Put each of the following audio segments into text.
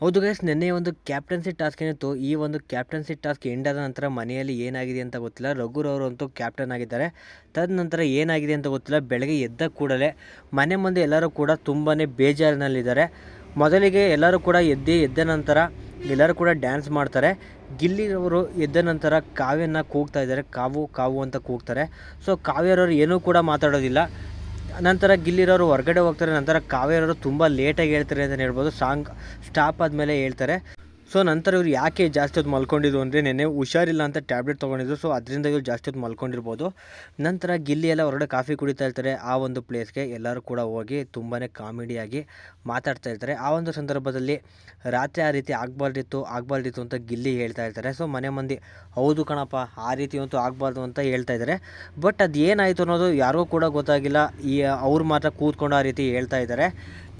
ಹೌದು ಗೈಸ್ ನಿನ್ನೆ ಒಂದು ಕ್ಯಾಪ್ಟನ್ಸಿ ಟಾಸ್ಕ್ ಏನಿತ್ತು, ಈ ಒಂದು ಕ್ಯಾಪ್ಟನ್ಸಿ ಟಾಸ್ಕ್ ಎಂಡ್ ಆದ ನಂತರ ಮನೆಯಲ್ಲಿ ಏನಾಗಿದೆ ಅಂತ ಗೊತ್ತಿಲ್ಲ. ರಘುರವರು ಅಂತೂ ಕ್ಯಾಪ್ಟನ್ ಆಗಿದ್ದಾರೆ. ತದನಂತರ ಏನಾಗಿದೆ ಅಂತ ಗೊತ್ತಿಲ್ಲ. ಬೆಳಗ್ಗೆ ಎದ್ದ ಕೂಡಲೇ ಮನೆ ಮುಂದೆ ಎಲ್ಲರೂ ಕೂಡ ತುಂಬಾ ಬೇಜಾರಿನಲ್ಲಿದ್ದಾರೆ. ಮೊದಲಿಗೆ ಎಲ್ಲರೂ ಕೂಡ ಎದ್ದಿ, ಎದ್ದ ನಂತರ ಎಲ್ಲರೂ ಕೂಡ ಡ್ಯಾನ್ಸ್ ಮಾಡ್ತಾರೆ. ಗಿಲ್ಲಿರವರು ಎದ್ದ ನಂತರ ಕಾವ್ಯನ ಕೂಗ್ತಾ ಇದ್ದಾರೆ. ಕಾವು ಕಾವು ಅಂತ ಕೂಗ್ತಾರೆ. ಸೊ ಕಾವ್ಯರವರು ಏನೂ ಕೂಡ ಮಾತಾಡೋದಿಲ್ಲ. ನಂತರ ಗಿಲ್ಲಿರೋರು ಹೊರಗಡೆ ಹೋಗ್ತಾರೆ, ನಂತರ ಕಾವ್ಯರವರು ತುಂಬ ಲೇಟಾಗಿ ಹೇಳ್ತಾರೆ ಅಂತಲೇ ಹೇಳ್ಬೋದು. ಸಾಂಗ್ ಸ್ಟಾಪ್ ಆದಮೇಲೆ ಹೇಳ್ತಾರೆ. ಸೊ ನಂತರ ಇವ್ರು ಯಾಕೆ ಜಾಸ್ತಿ ಹೊತ್ತು ಮಲ್ಕೊಂಡಿದ್ರು ಅಂದರೆ ನೆನ್ನೆ ಹುಷಾರಿಲ್ಲ ಅಂತ ಟ್ಯಾಬ್ಲೆಟ್ ತೊಗೊಂಡಿದ್ರು. ಸೊ ಅದರಿಂದ ಇವ್ರು ಜಾಸ್ತಿ ಹೊತ್ತು ಮಲ್ಕೊಂಡಿರ್ಬೋದು. ನಂತರ ಗಿಲ್ಲಿ ಎಲ್ಲ ಹೊರಗಡೆ ಕಾಫಿ ಕುಡಿತಾ ಇರ್ತಾರೆ. ಆ ಒಂದು ಪ್ಲೇಸ್ಗೆ ಎಲ್ಲರೂ ಕೂಡ ಹೋಗಿ ತುಂಬಾ ಕಾಮಿಡಿಯಾಗಿ ಮಾತಾಡ್ತಾ ಇರ್ತಾರೆ. ಆ ಒಂದು ಸಂದರ್ಭದಲ್ಲಿ ರಾತ್ರಿ ಆ ರೀತಿ ಆಗಬಾರ್ದಿತ್ತು ಆಗಬಾರ್ದಿತ್ತು ಅಂತ ಗಿಲ್ಲಿ ಹೇಳ್ತಾ ಇರ್ತಾರೆ. ಸೊ ಮನೆ ಮಂದಿ, ಹೌದು ಕಣಪ್ಪ, ಆ ರೀತಿ ಅಂತೂ ಆಗಬಾರ್ದು ಅಂತ ಹೇಳ್ತಾ ಇದ್ದಾರೆ. ಬಟ್ ಅದು ಏನಾಯಿತು ಅನ್ನೋದು ಯಾರಿಗೂ ಕೂಡ ಗೊತ್ತಾಗಿಲ್ಲ. ಈ ಅವ್ರು ಮಾತ್ರ ಕೂತ್ಕೊಂಡು ಆ ರೀತಿ ಹೇಳ್ತಾ ಇದ್ದಾರೆ.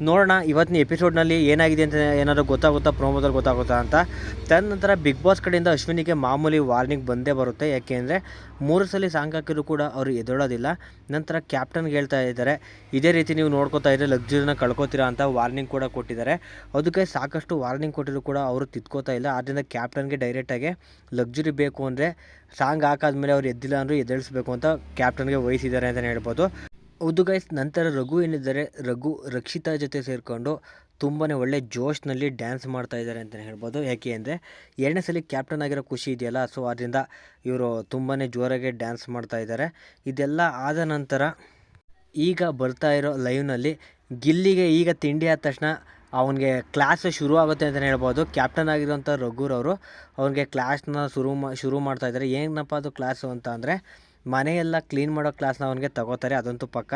ನೋಡೋಣ, ಇವತ್ತಿನ ಎಪಿಸೋಡ್ನಲ್ಲಿ ಏನಾಗಿದೆ ಅಂತ ಏನಾದರೂ ಗೊತ್ತಾಗುತ್ತಾ ಪ್ರೋಮೋದಲ್ಲಿ ಗೊತ್ತಾಗುತ್ತಾ ಅಂತ. ತದನಂತರ ಬಿಗ್ ಬಾಸ್ ಕಡೆಯಿಂದ ಅಶ್ವಿನಿಗೆ ಮಾಮೂಲಿ ವಾರ್ನಿಂಗ್ ಬಂದೇ ಬರುತ್ತೆ. ಯಾಕೆಂದರೆ ಮೂರು ಸಲ ಸಾಂಗ್ ಕೂಡ ಅವರು ಎದುರೋದಿಲ್ಲ. ನಂತರ ಕ್ಯಾಪ್ಟನ್ಗೆ ಹೇಳ್ತಾ ಇದ್ದಾರೆ, ಇದೇ ರೀತಿ ನೀವು ನೋಡ್ಕೋತಾ ಇದ್ದರೆ ಲಗ್ಜುರಿನ ಕಳ್ಕೊತೀರಾ ಅಂತ ವಾರ್ನಿಂಗ್ ಕೂಡ ಕೊಟ್ಟಿದ್ದಾರೆ. ಅದಕ್ಕೆ ಸಾಕಷ್ಟು ವಾರ್ನಿಂಗ್ ಕೊಟ್ಟಿದ್ರು ಕೂಡ ಅವರು ತಿದ್ಕೋತಾ ಇಲ್ಲ. ಆದ್ದರಿಂದ ಕ್ಯಾಪ್ಟನ್ಗೆ ಡೈರೆಕ್ಟಾಗಿ ಲಗ್ಜುರಿ ಬೇಕು ಅಂದರೆ, ಸಾಂಗ್ ಹಾಕಾದ್ಮೇಲೆ ಅವ್ರು ಎದ್ದಿಲ್ಲ ಅಂದರೂ ಎದ್ದೇಳಿಸ್ಬೇಕು ಅಂತ ಕ್ಯಾಪ್ಟನ್ಗೆ ವಹಿಸಿದ್ದಾರೆ ಅಂತಲೇ ಹೇಳ್ಬೋದು. ಹೌದು ಗೈಸ್ ನಂತರ ರಘು ಏನಿದ್ದಾರೆ, ರಘು ರಕ್ಷಿತಾ ಜೊತೆ ಸೇರಿಕೊಂಡು ತುಂಬಾ ಒಳ್ಳೆ ಜೋಶ್ನಲ್ಲಿ ಡ್ಯಾನ್ಸ್ ಮಾಡ್ತಾ ಇದ್ದಾರೆ ಅಂತಲೇ ಹೇಳ್ಬೋದು. ಯಾಕೆ ಅಂದರೆ, ಎರಡನೇ ಸಲ ಕ್ಯಾಪ್ಟನ್ ಆಗಿರೋ ಖುಷಿ ಇದೆಯಲ್ಲ ಸೊ ಅದರಿಂದ ಇವರು ತುಂಬಾ ಜೋರಾಗಿ ಡ್ಯಾನ್ಸ್ ಮಾಡ್ತಾ ಇದ್ದಾರೆ. ಇದೆಲ್ಲ ಆದ ನಂತರ ಈಗ ಬರ್ತಾ ಇರೋ ಲೈವ್ನಲ್ಲಿ ಗಿಲ್ಲಿಗೆ ಈಗ ತಿಂಡಿ ಆದ ತಕ್ಷಣ ಅವನಿಗೆ ಕ್ಲಾಸ್ ಶುರು ಆಗುತ್ತೆ ಅಂತಲೇ ಹೇಳ್ಬೋದು. ಕ್ಯಾಪ್ಟನ್ ಆಗಿರೋಂಥ ರಘುರವರು ಅವ್ರಿಗೆ ಕ್ಲಾಸ್ನ ಶುರು ಮಾ, ಶುರು ಮಾಡ್ತಾಯಿದ್ದಾರೆ ಏನಪ್ಪ ಅದು ಕ್ಲಾಸು ಅಂತ ಅಂದರೆ ಮನೆಯೆಲ್ಲ ಕ್ಲೀನ್ ಮಾಡೋ ಕ್ಲಾಸ್ನ ಅವನಿಗೆ ತಗೋತಾರೆ, ಅದಂತೂ ಪಕ್ಕ.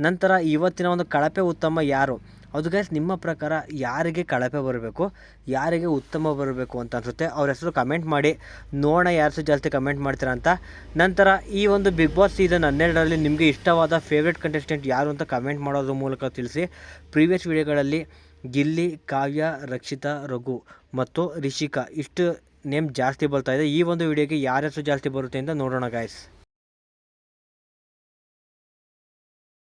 ನಂತರ ಇವತ್ತಿನ ಒಂದು ಕಳಪೆ ಉತ್ತಮ ಯಾರು? ಅದು ಗೈಸ್ ನಿಮ್ಮ ಪ್ರಕಾರ ಯಾರಿಗೆ ಕಳಪೆ ಬರಬೇಕು? ಯಾರಿಗೆ ಉತ್ತಮ ಬರಬೇಕು ಅಂತ ಅನಿಸುತ್ತೆ? ಅವ್ರ ಹೆಸರು ಕಮೆಂಟ್ ಮಾಡಿ. ನೋಡೋಣ ಯಾರು ಜಾಸ್ತಿ ಕಮೆಂಟ್ ಮಾಡ್ತೀರ ಅಂತ. ನಂತರ ಈ ಒಂದು ಬಿಗ್ ಬಾಸ್ ಸೀಸನ್ ಹನ್ನೆರಡರಲ್ಲಿ ನಿಮಗೆ ಇಷ್ಟವಾದ ಫೇವ್ರೆಟ್ ಕಂಟೆಸ್ಟೆಂಟ್ ಯಾರು ಅಂತ ಕಮೆಂಟ್ ಮಾಡೋದ್ರ ಮೂಲಕ ತಿಳಿಸಿ. ಪ್ರೀವಿಯಸ್ ವಿಡಿಯೋಗಳಲ್ಲಿ ಗಿಲ್ಲಿ, ಕಾವ್ಯ, ರಕ್ಷಿತಾ, ರಘು ಮತ್ತು ರಿಷಿಕಾ ಇಷ್ಟು ನೇಮ್ ಜಾಸ್ತಿ ಬರ್ತಾ ಇದೆ. ಈ ಒಂದು ವಿಡಿಯೋಗೆ ಯಾರ ಹೆಸರು ಜಾಸ್ತಿ ಬರುತ್ತೆ ಅಂತ ನೋಡೋಣ ಗಾಯ್ಸ್